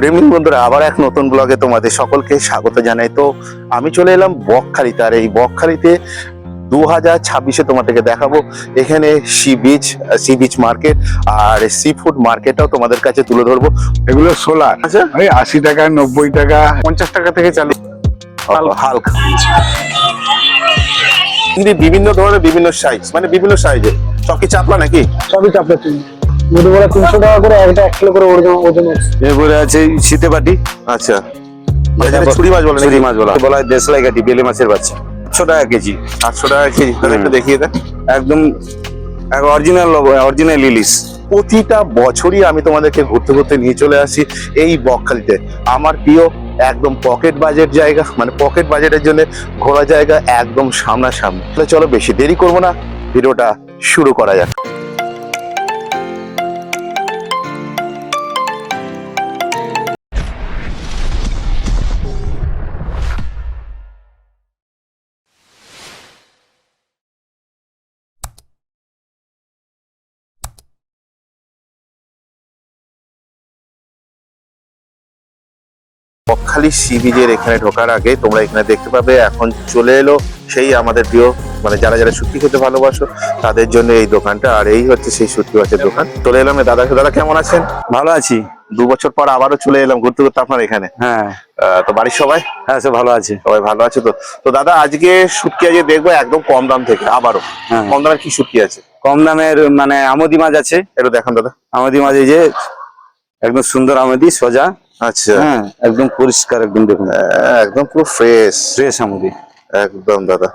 Good evening বন্ধুরা। আবার এক নতুন ব্লগে তোমাদের সকলকে স্বাগত জানাই। তো আমি চলে এলাম বকখালিতে। আর এই বকখালিতে দু হাজার ছাব্বিশে তোমাদেরকে দেখাবো। এখানে sea beach sea beach market আর সি ফুড মার্কেটটাও তোমাদের কাছে তুলে ধরবো। এগুলো সোলার আচ্ছা। ওই আশি টাকা নব্বই টাকা পঞ্চাশ টাকা থেকে চালু। হালকা। বিভিন্ন ধরনের বিভিন্ন সাইজ মানে বিভিন্ন সাইজে সব কি চাপলা নাকি? সবই চাপড়া তিনশো টাকা করে একটা এক কিলো করে ওজন ওজন এরপরে আছে শীতে বাটি আচ্ছা। ছুরি মাছ বলে ছুরি মাছ বলা। বলা হয় দেশলাই কাটি বেলে মাছের বাচ্চা। একশো টাকা কেজি। আটশো টাকা কেজি। একটু দেখিয়ে দেন একদম অরিজিনাল অরিজিনাল প্রতিটা বছরই আমি তোমাদেরকে ঘুরতে ঘুরতে নিয়ে চলে আসি এই বকখালিতে। আমার প্রিয় একদম পকেট বাজেট জায়গা মানে পকেট বাজেটের জন্য ঘোরা জায়গা একদম সামনাসামনি। তাহলে চলো বেশি দেরি করব না ভিডিওটা শুরু করা যাক। বকখালি সি বিচের এখানে ঢোকার আগে তোমরা এখানে দেখতে পাবে এখন চলে এলো সেই আমাদের প্রিয় মানে যারা যারা শুটকি খেতে ভালোবাসো তাদের জন্য এই দোকানটা আর এই হচ্ছে সেই শুটকি মাছের দোকান। চলে এলাম দাদা দাদা কেমন আছেন? ভালো আছি। দু বছর পর আবারও চলে এলাম ঘুরতে ঘুরতে আপনার এখানে। হ্যাঁ। তো বাড়ির সবাই? হ্যাঁ সে ভালো আছে। সবাই ভালো আছে তো? তো দাদা আজকে শুটকি আজকে দেখব একদম কম দাম থেকে আবারও। হ্যাঁ। কম দামের কি শুটকি আছে? কম দামের মানে আমদি মাছ আছে। একটু দেখান দাদা। আমদি মাছ এই যে একদম সুন্দর আমদি সোজা। আচ্ছা। হ্যাঁ একদম পরিষ্কার একদম দেখুন। একদম পুরো ফ্রেশ ফ্রেশ আমদি। একদম দাদা।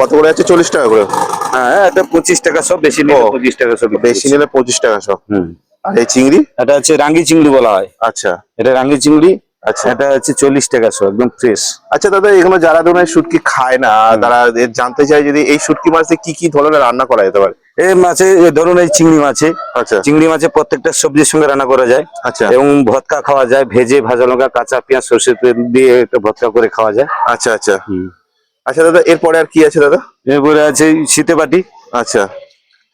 কত করে আছে চল্লিশ টাকা করে? হ্যাঁ এটা পঁচিশ টাকা সব বেশি নিলে পঁচিশ টাকা সব বেশি। নিলে পঁচিশ টাকা সব। হুম। আর এই চিংড়ি? এটা হচ্ছে রাঙ্গি চিংড়ি বলা হয়। আচ্ছা। এটা রাঙ্গি চিংড়ি আচ্ছা। এটা হচ্ছে চল্লিশ টাকা সব একদম ফ্রেশ আচ্ছা দাদা এগুলো যারা ধরনের শুটকি খায় না তারা জানতে চায় যদি এই শুটকি মাছে কি কি ধরনের রান্না করা যেতে পারে? এই মাছে ধরুন এই চিংড়ি মাছে। আচ্ছা। চিংড়ি মাছে প্রত্যেকটা সবজির সঙ্গে রান্না করা যায়। আচ্ছা। এবং ভর্তা খাওয়া যায় ভেজে ভাজা লঙ্কা কাঁচা পেঁয়াজ সর্ষে তেল দিয়ে একটা ভর্তা করে খাওয়া যায়। আচ্ছা আচ্ছা। আচ্ছা দাদা এরপরে আর কি আছে দাদা? এরপরে আছে শীতে বাটি। আচ্ছা।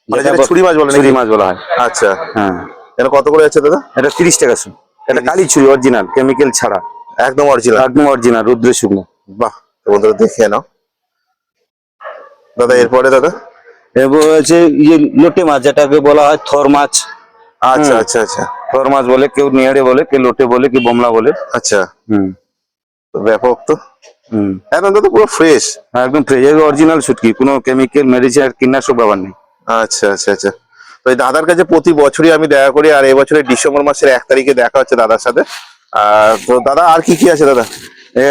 মানে যেটা যেটা ছুরি মাছ বলে ছুরি মাছ বলা হয়। আচ্ছা। হ্যাঁ। এটা কত করে আছে দাদা? এটা তিরিশ টাকা শু এটা কালি ছুরি অরিজিনাল কেমিক্যাল ছাড়া। একদম অরিজিনাল। একদম অরিজিনাল রুদ্র শুকনো। বাহ বন্ধুরা দেখে নাও। দাদা এরপরে দাদা? এরপর আছে ইয়ে লোটে মাছ যেটাকে বলা হয় থর মাছ। আচ্ছা আচ্ছা আচ্ছা। থর মাছ বলে কেউ নিয়াড়ে বলে কেউ লোটে বলে কেউ বোমলা বলে। আচ্ছা। হুম। ব্যাপক তো। হুম। একদম দাদা পুরো ফ্রেশ একদম ফ্রেশ অরিজিনাল শুটকি কোনো কেমিক্যাল মেডিসিন আর কীটনাশক নেই। আচ্ছা আচ্ছা আচ্ছা। তো এই দাদার কাছে প্রতি বছরই আমি দেখা করি আর এবছরের ডিসেম্বর মাসের এক তারিখে দেখা হচ্ছে দাদার সাথে। আর তো দাদা আর কি কি আছে দাদা?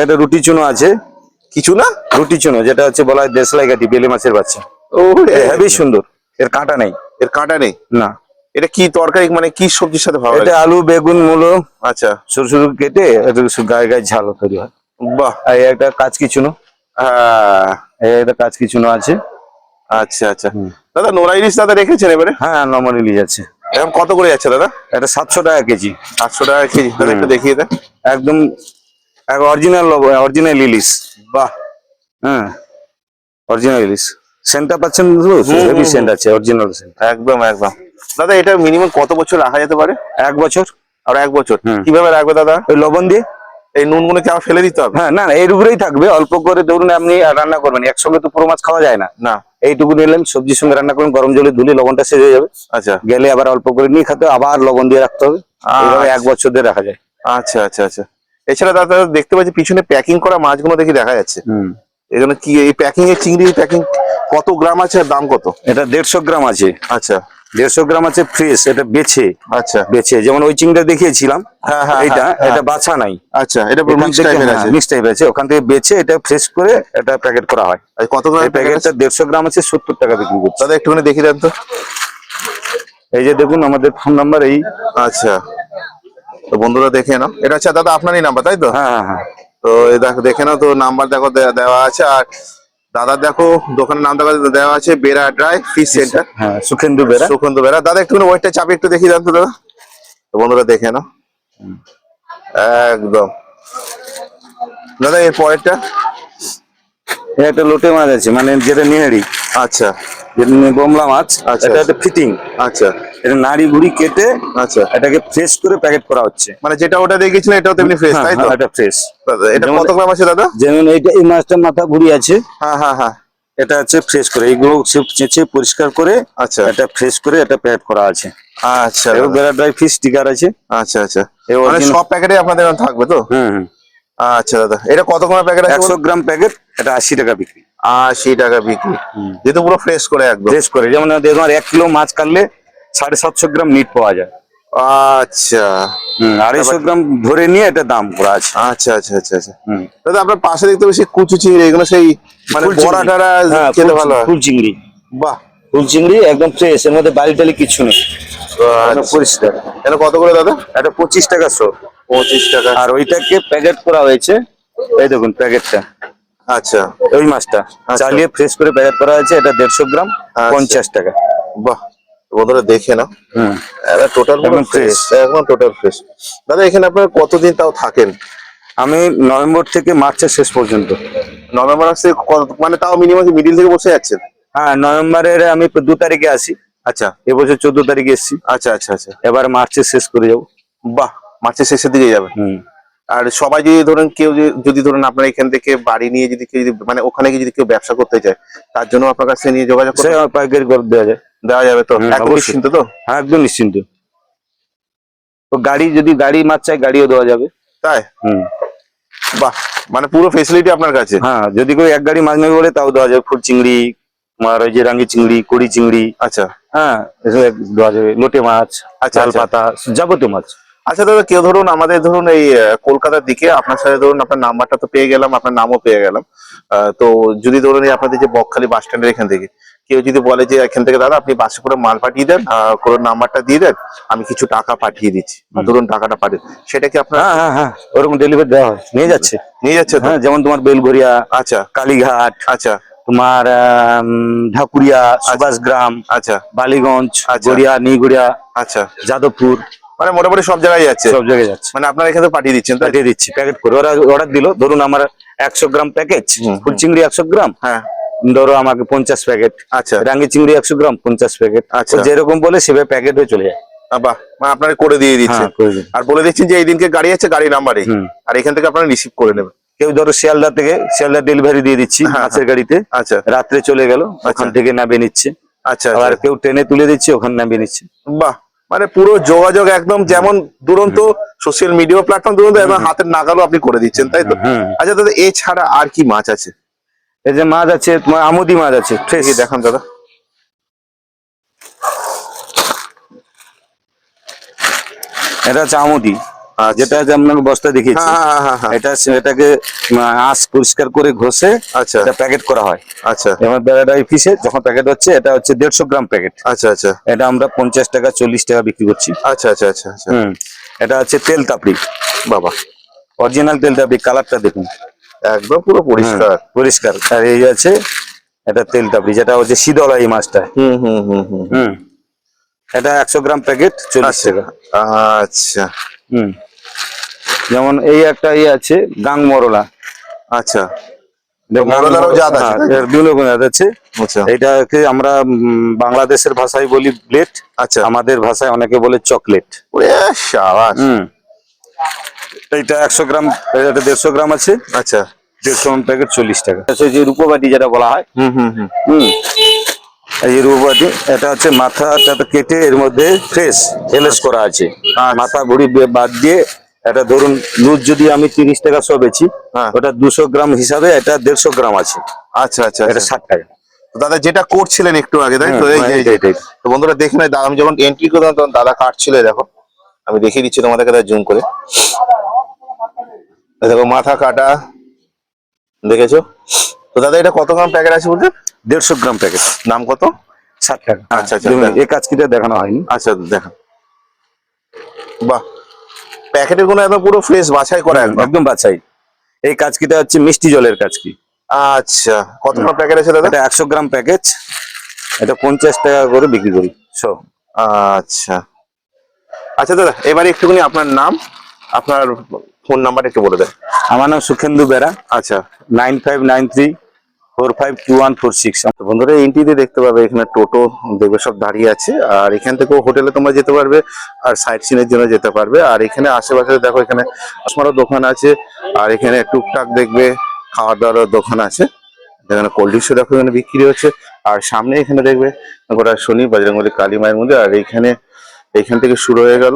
এটা রুটি চুনো আছে। কিছু না রুটি চুনো যেটা হচ্ছে বলা হয় দেশলাই কাঠি বেলে মাছের বাচ্চা। ও হেভি সুন্দর। এর কাঁটা নেই। এর কাঁটা নেই? না। এটা কি তরকারি? মানে কি সবজির সাথে ভালো এটা আলু বেগুন মূলো। আচ্ছা। সরু সরু কেটে গায়ে গায়ে ঝাল তৈরি হয়। বাহ। এই একটা কাচকি চুনো। হ্যাঁ, একটা চুনো আছে। আচ্ছা আচ্ছা। দাদা নোরা ইলিশ দাদা রেখেছেন এবারে? হ্যাঁ নর্মাল ইলিশ আছে। এখন কত করে যাচ্ছে দাদা? এটা সাতশো টাকা কেজি। আটশো টাকা কেজি। দাদা একটু দেখিয়ে দেন। একদম অরিজিনাল অরিজিনাল ইলিশ। বাহ। হ্যাঁ অরিজিনাল ইলিশ। সেন্টটা পাচ্ছেন হেভি সেন্ট আছে অরিজিনাল সেন্ট একদম একদম। দাদা এটা মিনিমাম কত বছর রাখা যেতে পারে? এক বছর। আর এক বছর। কীভাবে রাখবে দাদা? ওই লবণ দিয়ে? এই নুনগুলো কি আবার ফেলে দিতে হবে? হ্যাঁ না না, এর উপরেই থাকবে। অল্প করে ধরুন আপনি রান্না করবেন। একসঙ্গে তো পুরো মাছ খাওয়া যায় না। না। এইটুকু নিলেন সবজির সঙ্গে রান্না করুন গরম জলে ধুলে লবণটা শেষ হয়ে যাবে। আচ্ছা। গেলে আবার অল্প করে নিয়ে খেতে আবার লবণ দিয়ে রাখতে হবে। এইভাবে এক বছর দিয়ে রাখা যায়। আচ্ছা আচ্ছা আচ্ছা। এছাড়া দাদা দেখতে পাচ্ছি পিছনে প্যাকিং করা মাছগুলো দেখি দেখা যাচ্ছে। হুম। এখানে কি এই প্যাকিং এর চিংড়ি প্যাকিং কত গ্রাম আছে আর দাম কত? এটা দেড়শো গ্রাম আছে। আচ্ছা। দেড়শো গ্রাম আছে ফ্রেশ এটা বেছে। আচ্ছা। বেছে যেমন ওই চিংড়িটা দেখিয়েছিলাম হ্যাঁ হ্যাঁ এইটা হ্যাঁ, এটা বাছা নাই। আচ্ছা এটা মিক্স টাইপের আছে। মিক্স টাইপ আছে ওখান থেকে বেছে এটা ফ্রেশ করে এটা প্যাকেট করা হয়। কত গ্রাম এই প্যাকেটটা দেড়শো গ্রাম আছে সত্তর টাকা বিক্রি করছে। দাদা একটুখানি দেখি দেন তো। এই যে দেখুন আমাদের ফোন নাম্বার এই। আচ্ছা। তো বন্ধুরা দেখে নাও। এটা আচ্ছা দাদা আপনারই নাম্বার তাই তো? হ্যাঁ হ্যাঁ তো দেখে নাও তো নাম্বার দেখো দেওয়া আছে আর দাদা দেখো দোকানের নাম দেখো দেওয়া আছে বেরা ড্রাই ফিশ সেন্টার। হ্যাঁ সুখেন্দু বেড়া সুখন্দ বেরা। দাদা একটু ওয়েটটা চাপে একটু দেখিয়ে দেন তো দাদা। তো বন্ধুরা দেখে নাও। একদম। দাদা এর পরেরটা? একটা লোটে মাছ আছে মানে যেটা নিহারি। আচ্ছা। যেটা বোমলা মাছ আচ্ছা, এটা ফিটিং আচ্ছা। এটা নাড়ি ঘুড়ি কেটে আচ্ছা। এটাকে ফ্রেশ করে প্যাকেট করা হচ্ছে। মানে যেটা ওটা দেখিয়েছিলেন এটাও তেমনি ফ্রেশ হ্যাঁ, তাই তো? হ্যাঁ, এটা ফ্রেশ এটা কত গ্রাম আছে দাদা? যেমন এইটা এই মাছটার মাথা ঘুড়ি আছে। হ্যাঁ হ্যাঁ হ্যাঁ। এটা হচ্ছে ফ্রেশ করে এইগুলো চেঁচে পরিষ্কার করে আচ্ছা। এটা ফ্রেশ করে এটা প্যাকেট করা আছে। আচ্ছা। এবং বেড়া ড্রাই ফিশ স্টিকার আছে। আচ্ছা আচ্ছা। মানে সব প্যাকেটে আপনাদের থাকবে তো? হুম হুম। আচ্ছা দাদা। এটা কত গ্রাম প্যাকেট আছে একশো গ্রাম প্যাকেট এটা আশি টাকা বিক্রি। আশি টাকা বিক্রি। যেহেতু পুরো ফ্রেশ করে একদম। ফ্রেশ করে যেমন তোমার এক কিলো মাছ কাটলে সাড়ে সাতশো গ্রাম মিট পাওয়া যায়। আচ্ছা। আড়াইশো গ্রাম ধরে নিয়ে এটা দাম করা আছে। আচ্ছা আচ্ছা আচ্ছা আচ্ছা। হুম। দাদা আপনার পাশে দেখতে পাচ্ছি কুচু চিংড়ি এগুলো সেই মানে বড়া টারা হ্যাঁ, খেতে ভালো ফুল চিংড়ি। বাহ। ফুল চিংড়ি একদম ফ্রেশ এর মধ্যে বালি টালি কিছু নেই। আচ্ছা। পরিষ্কার। এটা কত করে দাদা? এটা পঁচিশ টাকা শো পঁচিশ টাকা। আর ওইটাকে প্যাকেট করা হয়েছে। এই দেখুন প্যাকেটটা আচ্ছা। ওই মাছটা। আচ্ছা। চালিয়ে ফ্রেশ করে প্যাকেট করা হয়েছে। এটা দেড়শো গ্রাম আচ্ছা। পঞ্চাশ টাকা। বাহ। বন্ধুরা দেখে না হুম টোটাল ফ্রেশ একদম টোটাল ফ্রেশ দাদা এখানে আপনারা কতদিন তাও থাকেন? আমি নভেম্বর থেকে মার্চের শেষ পর্যন্ত। নভেম্বর কত- মানে তাও মিনিমাম মিডিল থেকে বসে যাচ্ছেন? হ্যাঁ নভেম্বরের আমি দু তারিখে আসি আচ্ছা। এবছর চোদ্দ তারিখে এসেছি। আচ্ছা আচ্ছা আচ্ছা। এবার মার্চের শেষ করে যাব। বাহ মার্চের শেষের দিকে হুম। আর সবাই যদি ধরুন কেউ যদি- ধরুন আপনার এখান থেকে বাড়ি নিয়ে যদি কেউ যদি মানে ওখানে গিয়ে যদি কেউ ব্যবসা করতে চায় তার জন্য আপনার কাছে নিয়ে যোগাযোগ পাইকারি করে দেওয়া যায়। দেওয়া যাবে তো? একদম নিশ্চিন্ত তো? হ্যাঁ একদম নিশ্চিন্ত। তো গাড়ি যদি গাড়ি মাছ চাই গাড়িও দেওয়া যাবে। তাই? হুম। বাহ মানে পুরো ফেসিলিটি আপনার কাছে? হ্যাঁ যদি কেউ এক গাড়ি মাছ নেবে বলে তাও দেওয়া যাবে। ফুল চিংড়ি তোমার ওই যে রাঙ্গি চিংড়ি কড়ি চিংড়ি। আচ্ছা। হ্যাঁ দেওয়া যাবে। লোটে মাছ আচ্ছা, চাল আচ্ছা। পাতা যাবতীয় মাছ। আচ্ছা দাদা কেউ ধরুন আমাদের ধরুন এই কলকাতার দিকে আপনার সাথে ধরুন আপনার নাম্বারটা তো পেয়ে গেলাম আপনার নামও পেয়ে গেলাম। তো যদি ধরুন আপনাদের যে বকখালি বাস স্ট্যান্ডের এখান থেকে কেউ যদি বলে যে এখান থেকে দাদা আপনি বাসে করে মাল পাঠিয়ে দেন কোনো নাম্বারটা দিয়ে দেন আমি কিছু টাকা পাঠিয়ে দিচ্ছি। ধরুন টাকাটা পাঠিয়ে সেটা কি আপনার হ্যাঁ হ্যাঁ হ্যাঁ ওরকম ডেলিভারি দেওয়া হয় নিয়ে যাচ্ছে। নিয়ে যাচ্ছে হ্যাঁ যেমন তোমার বেলঘরিয়া আচ্ছা। কালীঘাট আচ্ছা। তোমার ঢাকুরিয়া সুভাষগ্রাম আচ্ছা। বালিগঞ্জ আচ্ছা। গড়িয়া নিগড়িয়া আচ্ছা। যাদবপুর। মানে মোটামুটি সব জায়গায় যাচ্ছে। সব জায়গায় যাচ্ছে। মানে আপনারা এখানে পাঠিয়ে দিচ্ছেন পাঠিয়ে দিচ্ছি প্যাকেট করে। ওরা অর্ডার দিল ধরুন আমার একশো গ্রাম প্যাকেজ হুম, ফুল চিংড়ি একশো গ্রাম। হ্যাঁ। ধরো আমাকে পঞ্চাশ প্যাকেট। আচ্ছা। রাঙ্গি চিংড়ি একশো গ্রাম পঞ্চাশ প্যাকেট। আচ্ছা। যেরকম বলে সেভাবে প্যাকেট হয়ে চলে যায়। বাহ মানে আপনারা করে দিয়ে দিচ্ছেন। হ্যাঁ। আর বলে দিচ্ছেন যে এই দিনকে গাড়ি আছে গাড়ি নাম্বারে। আর এখান থেকে আপনারা রিসিভ করে নেবেন। কেউ ধরো শিয়ালদা থেকে শিয়ালদা ডেলিভারি দিয়ে দিচ্ছি হ্যাঁ, মাছের গাড়িতে। আচ্ছা। রাত্রে চলে গেল ওখান থেকে নামিয়ে নিচ্ছে। আচ্ছা আবার আচ্ছা। কেউ ট্রেনে তুলে দিচ্ছে ওখানে নামিয়ে নিচ্ছে। বাহ মানে পুরো যোগাযোগ একদম যেমন দুরন্ত সোশ্যাল মিডিয়া প্ল্যাটফর্ম দুরন্ত হাতের নাগালও আপনি করে দিচ্ছেন তাই তো? আচ্ছা দাদা এছাড়া আর কি মাছ আছে? এই যে মাছ আছে তোমার আমুদি মাছ আছে ফ্রেশ দেখান দাদা। এটা হচ্ছে আমুদি আচ্ছা। যেটা যে আপনাকে বস্তা দেখিয়েছি। হ্যাঁ হ্যাঁ হ্যাঁ এটা এটাকে আঁশ পরিষ্কার করে ঘষে আচ্ছা। এটা প্যাকেট করা হয়। আচ্ছা। যেমন বেড়াডাই ফিসে যখন প্যাকেট হচ্ছে এটা হচ্ছে দেড়শো গ্রাম প্যাকেট। আচ্ছা আচ্ছা। এটা আমরা পঞ্চাশ টাকা চল্লিশ টাকা বিক্রি করছি। আচ্ছা আচ্ছা আচ্ছা আচ্ছা। হুম। এটা হচ্ছে তেল তাপড়ি। বাবা। অরিজিনাল তেল তাপড়ি কালারটা দেখুন। একদম পুরো পরিষ্কার। পরিষ্কার। আর এই আছে এটা তেল তাপড়ি যেটা হচ্ছে শীতলা এই মাছটা। হুম হুম হুম এটা একশো গ্রাম প্যাকেট চল্লিশ টাকা আচ্ছা। হুম। যেমন এই একটা ইয়ে আছে গাং মরলা। আচ্ছা। হ্যাঁ, আচ্ছা। এটাকে আমরা বাংলাদেশের ভাষায় বলি প্লেট আচ্ছা। আমাদের ভাষায় অনেকে বলে চকলেট। এইটা একশো গ্রাম এটা দেড়শো গ্রাম আছে। আচ্ছা। দেড়শো গ্রাম প্যাকেট চল্লিশ টাকা। আচ্ছা যে রূপবাটি যেটা বলা হয়। হুম হুম হুম। হুম। এই যে রূপবাটি এটা হচ্ছে মাথাটা কেটে এর মধ্যে ফ্রেশ এলএস করা আছে। মাথা ভুড়ি বে- বাদ দিয়ে এটা ধরুন লুজ যদি আমি তিরিশ টাকা সব বেছি হ্যাঁ। ওটা দুশো গ্রাম হিসাবে এটা দেড়শো গ্রাম আছে। আচ্ছা আচ্ছা এটা আচ্ছা। ষাট টাকা। তো দাদা যেটা করছিলেন একটু আগে তাই তো? বন্ধুরা দেখে নেয় দাদা আমি যখন এন্ট্রি করলাম তখন দাদা কাটছিল দেখো। আমি দেখিয়ে দিচ্ছি তোমাদেরকে জুম করে। দেখো মাথা কাটা। দেখেছ? তো দাদা এটা কত গ্রাম প্যাকেট আছে বলতে দেড়শো গ্রাম প্যাকেট। নাম কত? ষাট টাকা। আচ্ছা, আচ্ছা, এই কাজ কিটা দেখানো হয়নি। আচ্ছা দেখা। বাহ। প্যাকেটের কোনো একদম পুরো ফ্রেশ বাছাই করা একদম? বাছাই। এই কাজ কিটা হচ্ছে মিষ্টি জলের কাজ কি। আচ্ছা। কত গ্রাম প্যাকেট আছে দাদা? এটা একশো গ্রাম প্যাকেজ এটা পঞ্চাশ টাকা করে বিক্রি করি। সো আচ্ছা। আচ্ছা দাদা এবারে একটুখানি আপনার নাম আপনার ফোন নাম্বার একটু বলে দেন। আমার নাম সুখেন্দু বেরা। আচ্ছা। Nine five nine three four five two one four six. বন্ধুরা এন্ট্রিতে দেখতে পাবে এখানে টোটো দেখবে সব দাঁড়িয়ে আছে। আর এখান থেকেও হোটেলে তোমরা যেতে পারবে আর সাইট সিনের জন্য যেতে পারবে। আর এখানে আশেপাশে দেখো এখানে চশমারও দোকান আছে আর এখানে টুকটাক দেখবে খাওয়া দাওয়ার দোকান আছে। এখানে কোল্ড ড্রিঙ্কসও দেখো এখানে বিক্রি হচ্ছে। আর সামনে এখানে দেখবে গোটা শনি বজরঙ্গলী কালী মায়ের মন্দির আর এইখানে এইখান থেকে শুরু হয়ে গেল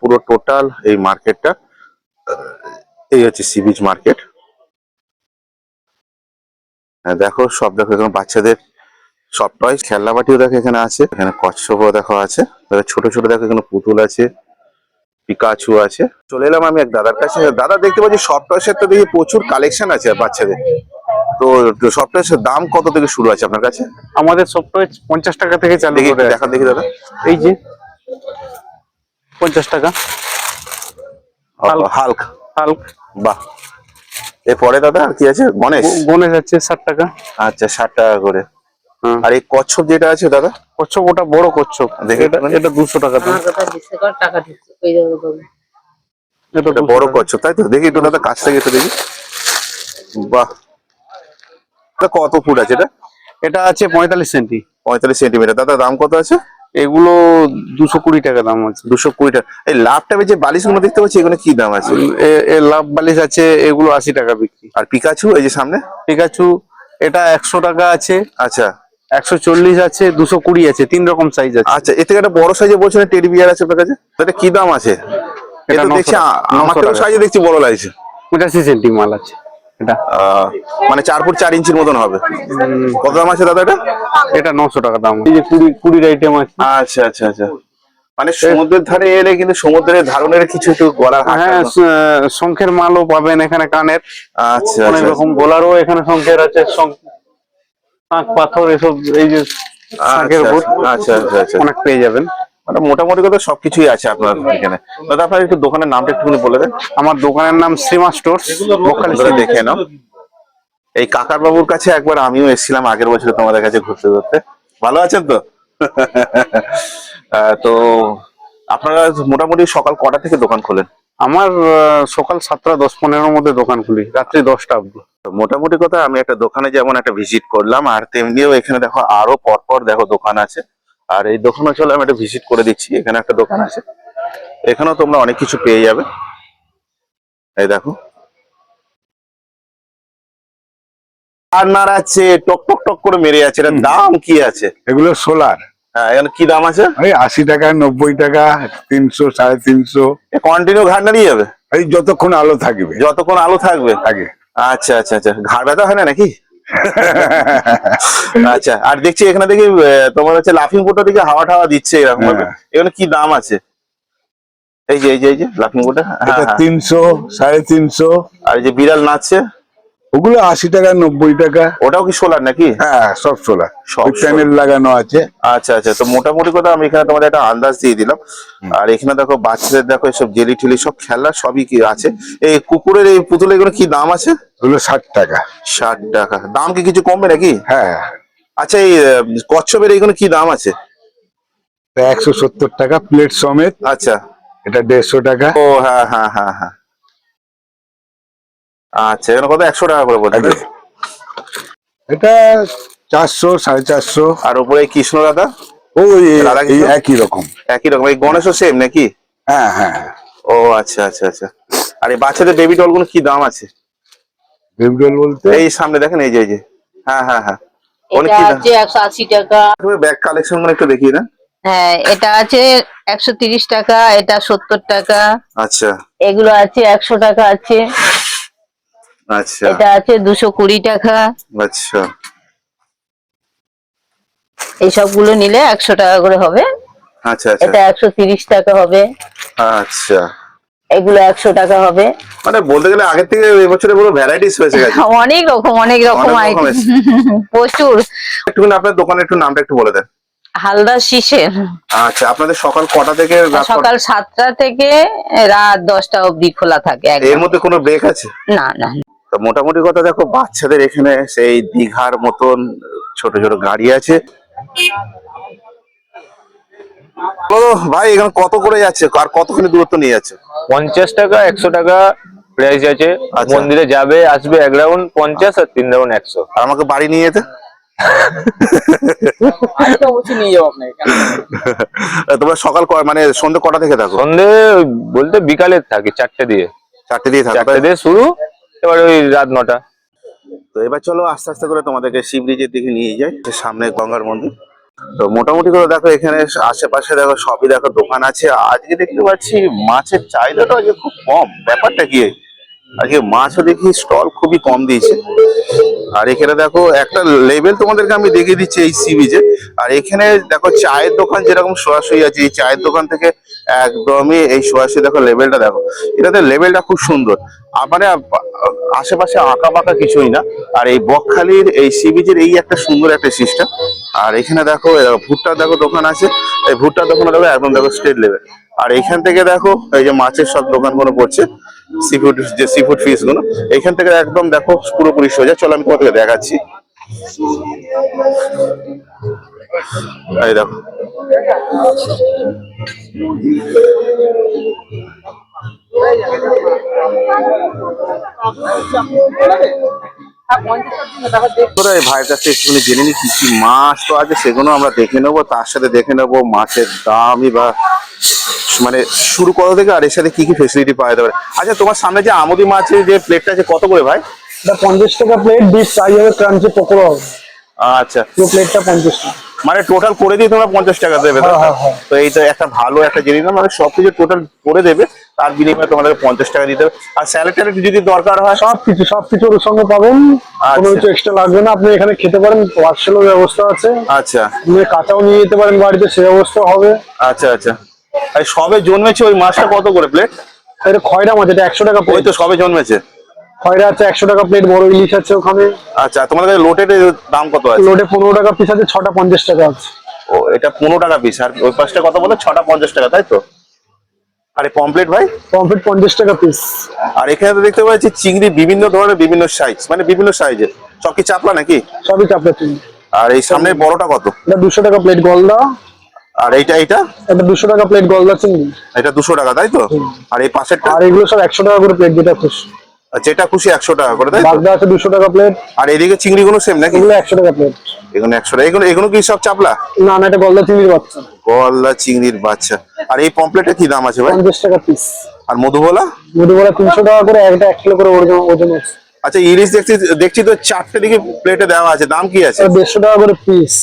পুরো টোটাল এই মার্কেটটা এই হচ্ছে সি বিচ মার্কেট দেখো সব দেখো এখানে বাচ্চাদের সব টয়স খেলনা বাটিও দেখো এখানে আছে। এখানে কচ্ছপও দেখো আছে। ছোট ছোট দেখো এখানে পুতুল আছে পিকাচু আছে। চলে এলাম আমি এক দাদার কাছে। দাদা দেখতে পাচ্ছি সব টয়সের তো দেখি প্রচুর কালেকশন আছে বাচ্চাদের। তো সব টয়সের দাম কত থেকে শুরু আছে আপনার কাছে? আমাদের সফটওয়্যার পঞ্চাশ টাকা থেকে চালু দেখি দেখা দেখি দাদা। এই যে পঞ্চাশ টাকা। হাল্ক। হালক। হাল্ক। বাহ। এরপরে দাদা আর কি আছে? গণেশ? গণেশ আছে ষাট টাকা। আচ্ছা ষাট টাকা করে। আর এই কচ্ছপ যেটা আছে দাদা? কচ্ছপ ওটা বড় কচ্ছপ। দেখি এটা দুশো টাকা। এটা এটা 200 বড় কচ্ছপ তাই তো? দেখি একটু দাদা কাছ থেকে একটু দেখি। বাহ। এটা কত ফুট আছে এটা? এটা আছে পঁয়তাল্লিশ সেন্টি। পঁয়তাল্লিশ সেন্টিমিটার। দাদা দাম কত আছে? এগুলো দুশো কুড়ি টাকা দাম আছে। দুশো কুড়ি টাকা। এই লাভটা যে বালিশগুলো দেখতে পাচ্ছি এগুলো কি দাম আছে? লাভ বালিশ আছে এগুলো আশি টাকা বিক্রি। আর পিকাচু এই যে সামনে? পিকাচু এটা একশো টাকা আছে। আচ্ছা। একশো চল্লিশ আছে দুশো কুড়ি আছে তিন রকম সাইজ আছে। আচ্ছা এর থেকে একটা বড় সাইজে বলছেন টেডি বিয়ার আছে আপনার কাছে? এটা কি দাম আছে? এটা এটা 900 দেখছি আমার 900 থেকে টাকা। সাইজে দেখছি বড় লাগছে। পঁচাশি সেন্টি মাল আছে। এটা? মানে চার ফুট চার ইঞ্চির মতন হবে। কত দাম আছে দাদা এটা? এটা নশো টাকা দাম। এই যে কুড়ি কুড়ির আইটেম আছে। আচ্ছা আচ্ছা আচ্ছা। মানে সমুদ্রের ধারে এলে কিন্তু সমুদ্রের ধারণের কিছু একটু গলার হ্যাঁ শঙ্খের মালও পাবেন এখানে কানের। আচ্ছা অনেক আচ্ছা। রকম গোলারও এখানে শঙ্খের আছে শঙ্খ- পাথর এসব এই যে শাঁখের উপর আচ্ছা আচ্ছা আচ্ছা। অনেক পেয়ে যাবেন। মানে মোটামুটি কথা সবকিছুই আছে আপনার এখানে। দাদা আপনার একটু দোকানের নামটা একটুখানি বলে দেন। আমার দোকানের নাম শ্রীমা স্টোর্স। দেখে নাও। এই কাকার বাবুর কাছে একবার আমিও এসেছিলাম আগের বছর তোমাদের কাছে ঘুরতে ঘুরতে। ভালো আছেন তো? তো আপনারা মোটামুটি সকাল কটা থেকে দোকান খোলেন? আমার সকাল সাতটা দশ পনেরোর মধ্যে দোকান খুলি। রাত্রি দশটা অব্দি মোটামুটি কথা আমি একটা দোকানে যেমন একটা ভিজিট করলাম আর তেমনিও এখানে দেখো আরও পরপর দেখো দোকান আছে। আর এই দোকানে চলে আমি একটা ভিজিট করে দিচ্ছি এখানে একটা দোকান আছে। এখানেও তোমরা অনেক কিছু পেয়ে যাবে। এই দেখো। আর নাড়াচ্ছে টক টক টক করে মেরে এটার দাম কি আছে? এগুলো সোলার। হ্যাঁ এখানে কি দাম আছে? ওই আশি টাকা নব্বই টাকা তিনশো সাড়ে তিনশো। কন্টিনিউ ঘাট নাড়িয়ে যাবে? এই যতক্ষণ আলো থাকবে। যতক্ষণ আলো থাকবে? থাকে আচ্ছা আচ্ছা আচ্ছা। ঘাড় ব্যথা হয় না নাকি? আচ্ছা আর দেখছি এখানে দেখি তোমার হচ্ছে লাফিং বোটা দিকে হাওয়া টাওয়া দিচ্ছে এরকম হ্যাঁ। এখানে কি দাম আছে? এই যে এই যে এই যে লাফিং বোটা তিনশো সাড়ে তিনশো। আর যে বিড়াল নাচছে? ওগুলো আশি টাকা নব্বই টাকা। ওটাও কি সোলার নাকি? হ্যাঁ সব সোলার। সব প্যানেল লাগানো আছে। আচ্ছা আচ্ছা তো মোটামুটি কথা আমি এখানে তোমাদের একটা আন্দাজ দিয়ে দিলাম। আর এখানে দেখো বাচ্চাদের দেখো এসব জেলি টেলি সব খেলা সবই কি আছে। এই কুকুরের এই পুতুল এগুলো কি দাম আছে? ওগুলো ষাট টাকা। ষাট টাকা। দাম কি কিছু কমবে নাকি? হ্যাঁ। আচ্ছা এই কচ্ছপের এইগুলো কি দাম আছে? একশো সত্তর টাকা প্লেট সমেত। আচ্ছা। এটা দেড়শো টাকা। ও হ্যাঁ হ্যাঁ হ্যাঁ হ্যাঁ। আচ্ছা এখানে কত? একশো টাকা করে বলছে এটা চারশো সাড়ে চারশো। আর উপরে কৃষ্ণ দাদা? কৃষ্ণ? একই রকম। একই রকম। এই গণেশও সেম নাকি? হ্যাঁ হ্যাঁ। হ্যাঁ ও আচ্ছা আচ্ছা আচ্ছা। আর এই বাচ্চাদের বেবি ডল কি দাম আছে? বেবডল বলতে? এই সামনে দেখেন এই যে এই যে। হ্যাঁ হ্যাঁ হ্যাঁ। অনেক এটা আছে একশো আশি টাকা। ব্যাগ কালেকশনগুলো একটু দেখিয়ে না হ্যাঁ এটা আছে একশো তিরিশ টাকা এটা সত্তর টাকা। আচ্ছা। এগুলো আছে একশো টাকা আছে। আচ্ছা। এটা আছে দুশো কুড়ি টাকা। আচ্ছা। এই সবগুলো নিলে একশো টাকা করে হবে। আচ্ছা আচ্ছা। এটা একশো তিরিশ টাকা হবে। আচ্ছা। এগুলো একশো টাকা হবে। মানে বলতে গেলে আগের থেকে এবছরে পুরো ভ্যারাইটিস হয়েছে গেছে। অনেক রকম অনেক রকম আইটেম প্রচুর। একটুখানি আপনার দোকানের একটু নামটা একটু বলে দেন। হালদার শিশের আচ্ছা আপনাদের সকাল কটা থেকে সকাল সাতটা থেকে রাত দশটা অবধি খোলা থাকে এর মধ্যে কোনো ব্রেক আছে? না না। তো মোটামুটি কথা দেখো বাচ্চাদের এখানে সেই দীঘার মতন ছোট ছোট গাড়ি আছে। ভাই এখানে কত করে যাচ্ছে? আর কতখানি দূরত্ব নিয়ে যাচ্ছে? পঞ্চাশ টাকা একশো টাকা প্রাইস আছে। আচ্ছা। মন্দিরে যাবে আসবে এক রাউন্ড পঞ্চাশ আর তিন রাউন্ড একশো। আর আমাকে বাড়ি নিয়ে যেতে? তোমরা সকাল ক- মানে সন্ধ্যে কটা থেকে থাকো? সন্ধে বলতে বিকালে থাকি চারটে দিয়ে। চারটে দিয়ে থাকো চারটে দিয়ে শুরু এবার ওই রাত নটা। তো এবার চলো আস্তে আস্তে করে তোমাদেরকে সি ব্রিজের দিকে নিয়ে যাই সামনে গঙ্গার মন্দির। তো মোটামুটি করে দেখো এখানে আশেপাশে দেখো সবই দেখো দোকান আছে। আজকে দেখতে পাচ্ছি মাছের চাহিদাটা আজকে খুব কম। ব্যাপারটা কি? আজকে মাছও দেখি স্টল খুবই কম দিয়েছে। আর এখানে দেখো একটা লেভেল তোমাদেরকে আমি দেখিয়ে দিচ্ছি এই সি বিচে আর এখানে দেখো চায়ের দোকান যেরকম সরাসরি আছে, এই চায়ের দোকান থেকে একদমই এই সরাসরি দেখো লেভেলটা দেখো। এটাতে লেভেলটা খুব সুন্দর। মানে আশেপাশে আঁকা বাঁকা কিছুই না। আর এই বকখালির, এই সি বিচের এই একটা সুন্দর একটা সিস্টেম আর এখানে দেখো ভুট্টার দেখো দোকান আছে। এই ভুট্টার দোকান দেখো একদম দেখো স্টেট লেভেল আর এখান থেকে দেখো, এই যে মাছের সব দোকানগুলো পড়ছে সি ফুড যে সি ফুড ফিসগুলো। এইখান থেকে একদম দেখো, পুরোপুরি সোজা। চলো আমি তোমাদেরকে দেখাচ্ছি। এই দেখো। তোরা এই ভাইয়ের কাছে একটুখানি জেনে নি কি মাছ তো আছে সেগুলো আমরা দেখে নেব, তার সাথে দেখে নেব মাছের দামই বা মানে শুরু কত থেকে আর এর সাথে কি কি ফেসিলিটি পাওয়া যেতে পারে। আচ্ছা তোমার সামনে যে আমদি মাছের যে প্লেটটা আছে, কত করে ভাই? পঞ্চাশ টাকা প্লেট ডিপ ফ্রাই হবে ক্রাঞ্চি পকোড়া হবে। আচ্ছা। পুরো প্লেটটা পঞ্চাশ টাকা। মানে টোটাল করে দিয়ে তোমরা পঞ্চাশ টাকা দেবে তো? হ্যাঁ, হ্যাঁ, হ্যাঁ। তো এইটা একটা ভালো একটা জিনিস না মানে সবকিছু টোটাল করে দেবে তার বিনিময়ে তোমাদের পঞ্চাশ টাকা দিতে হবে। আর স্যালাড যদি দরকার হয়? সব কিছু সব কিছু ওর সঙ্গে পাবেন। কোনো আচ্ছা। কিছু এক্সট্রা লাগবে না। আপনি এখানে খেতে পারেন পার্সেলও ব্যবস্থা আছে। আচ্ছা। আপনি কাঁচাও নিয়ে যেতে পারেন বাড়িতে সে ব্যবস্থা হবে। আচ্ছা আচ্ছা। আর সবে জন্মেছে ওই মাছটা কত করে প্লেট এটা খয়রা মাছ এটা একশো টাকা ওই প্লেট তো সবে জন্মেছে। খয়রা আছে একশো টাকা প্লেট বড় ইলিশ আছে ওখানে। আচ্ছা তোমাদের কাছে লোটের দাম কত আছে? লোডে পনেরো টাকা পিস আছে ছটা পঞ্চাশ টাকা আছে। ও এটা পনেরো টাকা পিস আর ওই পাঁচটা কত বলে? ছটা পঞ্চাশ টাকা তাই তো? আরে পমপ্লেট ভাই? পমফ্রেট পঞ্চাশ টাকা পিস আর এখানে তো দেখতে পাচ্ছি চিংড়ি বিভিন্ন ধরনের বিভিন্ন সাইজ মানে বিভিন্ন সাইজের সব কি চাপলা নাকি? সবই চাপড়া চিংড়ি। আর এই সামনের বড়টা কত? এটা দুশো টাকা প্লেট গলদা। আর এইটা এইটা? এটা দুশো টাকা প্লেট গলদা চিংড়ি। এটা দুশো টাকা তাই তো? আর এই পাশেরটা? আর এগুলো সব একশো টাকা করে প্লেট যেটা খুশি যেটা খুশি একশো টাকা করে তাই বাগদা আছে দুশো টাকা প্লেট আর এদিকে চিংড়ি চিংড়িগুলো সেম নাকি? এগুলো একশো টাকা প্লেট এগুলো একশো টাকা। এগুলো এগুলো কি সব চাপলা? না না এটা গলদা চিংড়ির বাচ্চা। গলদা চিংড়ির বাচ্চা। আর এই পমপ্লেটের কি দাম আছে ভাই? পঞ্চাশ টাকা পিস আর মধুবলা? মধুবরা তিনশো টাকা করে একটা এক কিলো করে ওজন ওজন আছে। আচ্ছা ইলিশ দেখছি দেখছি তো চারটে দিকে প্লেটে দেওয়া আছে। দাম কি আছে? দেড়শো টাকা করে পিস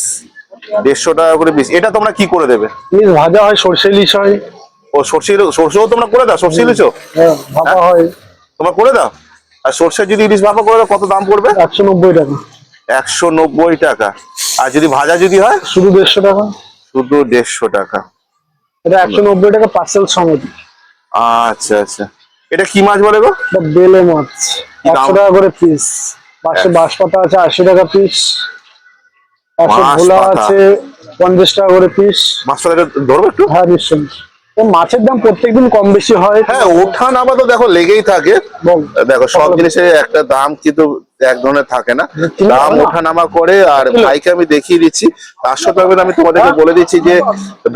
দেড়শো টাকা করে পিস এটা তোমরা কি করে দেবে? ইলিশ ভাজা হয় সর্ষে ইলিশ হয়। ও সর্ষে সর্ষেও তোমরা করে দাও? সর্ষে ইলিশও? হ্যাঁ ভাপা হয়। তোমরা করে দাও? আর সর্ষে যদি ইলিশ ভাপা করে দাও কত দাম পড়বে? একশো নব্বই টাকা। একশো নব্বই টাকা। আর যদি ভাজা যদি হয়? শুধু দেড়শো টাকা। শুধু দেড়শো টাকা। এটা একশো নব্বই টাকা পার্সেল সমেত। আচ্ছা আচ্ছা। এটা কি মাছ বলে গো? বেলে মাছ। একশো টাকা করে পিস পাশে বাঁশপাতা আছে আশি টাকা পিস পাশে ভোলা আছে পঞ্চাশ টাকা করে পিস মাছটা ধরবো একটু? হ্যাঁ নিশ্চয়ই। মাছের দাম প্রত্যেকদিন কম বেশি হয় হ্যাঁ ওঠা নামা তো দেখো লেগেই থাকে। দেখো সব জিনিসের একটা দাম কিন্তু এক ধরনের থাকে না। দাম না? ওঠা নামা করে আর ভাইকে আমি দেখিয়ে দিচ্ছি। তার সাথে আমি তোমাদেরকে বলে দিচ্ছি যে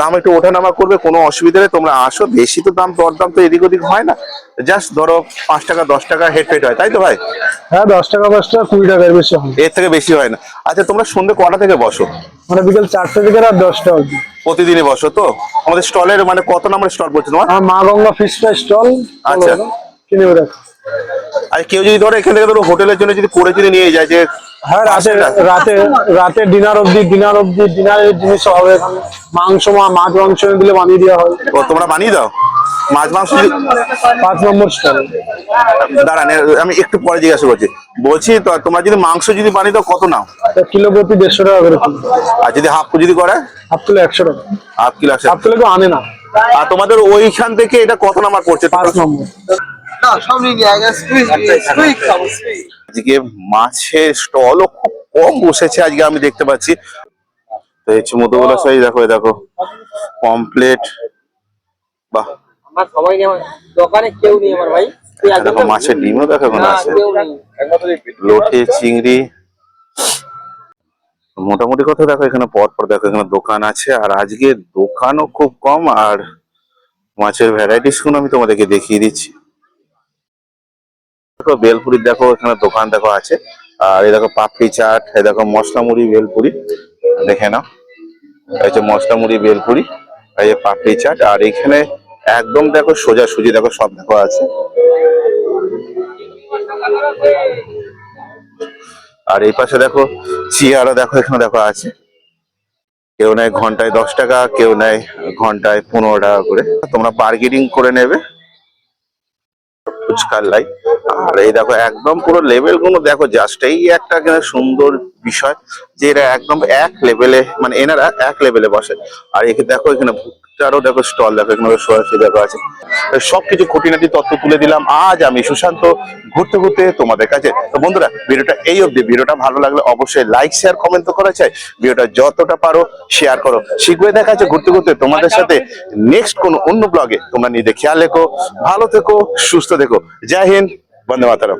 দাম একটু ওঠা নামা করবে কোনো অসুবিধা নেই তোমরা আসো। বেশি তো দাম দরদাম তো এদিক ওদিক হয় না। জাস্ট ধরো পাঁচ টাকা দশ টাকা হেড ফেড হয় তাই তো ভাই? হ্যাঁ দশ টাকা পাঁচ টাকা কুড়ি টাকার বেশি হয়। এর থেকে বেশি হয় না। আচ্ছা তোমরা সন্ধ্যে কটা থেকে বসো? মানে বিকেল চারটা থেকে রাত দশটা অবধি। প্রতিদিনই বসো তো? আমাদের স্টলের মানে কত নম্বর স্টল পড়ছে তোমার? মা গঙ্গা ফিশ ফ্রাই স্টল। আচ্ছা। কিনে রাখ আর কেউ যদি ধরো এখান থেকে ধরো হোটেলের জন্য যদি করে যদি নিয়ে যায় যে হ্যাঁ রাতে রাতে রাতে ডিনার অবধি ডিনার অবধি ডিনারের জিনিস হবে। মাংস মা- মাছ মাংস দিলে বানিয়ে দেওয়া হয়। ও তোমরা বানিয়ে দাও? মাছ মাংস পাঁচ নম্বর স্টল দাঁড়ান আমি একটু পরে জিজ্ঞাসা করছি। বলছি তো তোমরা যদি মাংস যদি বানিয়ে দাও কত নাও? কিলো প্রতি দেড়শো টাকা করে আর যদি হাফ যদি করে? হাফ কিলো একশো টাকা। হাফ কিলো আসে হাফ কিলো কেউ আনে না। আর তোমাদের ওইখান থেকে এটা কত নাম্বার পড়ছে পাঁচ নম্বর। আজকে মাছের স্টলও খুব কম বসেছে আজকে আমি দেখতে পাচ্ছি। তো এই হচ্ছে মধুগুলো সাইজ দেখো দেখো। কমপ্লেট বাহ। আমার সবাই দোকানে কেউ নেই আমার ভাই। দেখো মাছের ডিমও দেখো এখন আছে। লোটে চিংড়ি। মোটামুটি কথা দেখো এখানে পর পর দেখো এখানে দোকান আছে। আর আজকে দোকানও খুব কম আর মাছের ভ্যারাইটিসগুলো আমি তোমাদেরকে দেখিয়ে দিচ্ছি। দেখো বেলপুরির দেখো, এখানে দোকান দেখো আছে। আর এই দেখো পাপড়ি চাট, এই দেখো মশলা মুড়ি, বেলপুরি। দেখে নাও। এই হচ্ছে মশলা মুড়ি, বেলপুরি, এই যে পাপড়ি চাট। আর এখানে একদম দেখো সোজা সুজি, দেখো সব দেখো আছে। আর এই পাশে দেখো চেয়ারও দেখো, এখানে দেখো আছে। কেউ নেয় ঘন্টায় দশ টাকা, কেউ নেয় ঘন্টায় পনেরো টাকা করে। তোমরা বার্গেনিং করে নেবে। ফুচকার লাই। আর এই দেখো, একদম পুরো লেভেলগুলো দেখো জাস্ট এই একটা সুন্দর বিষয়। যে এরা একদম এক লেভেলে মানে এনারা এক লেভেলে বসে। আর এখানে দেখো, এখানে ভুট্টারও দেখো স্টল দেখো, এখানে সরাসরি দেখো আছে। সবকিছু খুঁটিনাটি তথ্য তুলে দিলাম। আজ আমি সুশান্ত, ঘুরতে ঘুরতে তোমাদের কাছে। তো বন্ধুরা, ভিডিওটা এই অবধি। ভিডিওটা ভালো লাগলে অবশ্যই লাইক শেয়ার কমেন্ট তো করা চাই ভিডিওটা যতটা পারো শেয়ার করো। শিখবে দেখা যাচ্ছে ঘুরতে ঘুরতে তোমাদের সাথে। নেক্সট কোনো অন্য ব্লগে তোমরা নিজে খেয়াল রেখো, ভালো থেকো, সুস্থ থেকো। জয় হিন্দ, বন্দে মাতারম।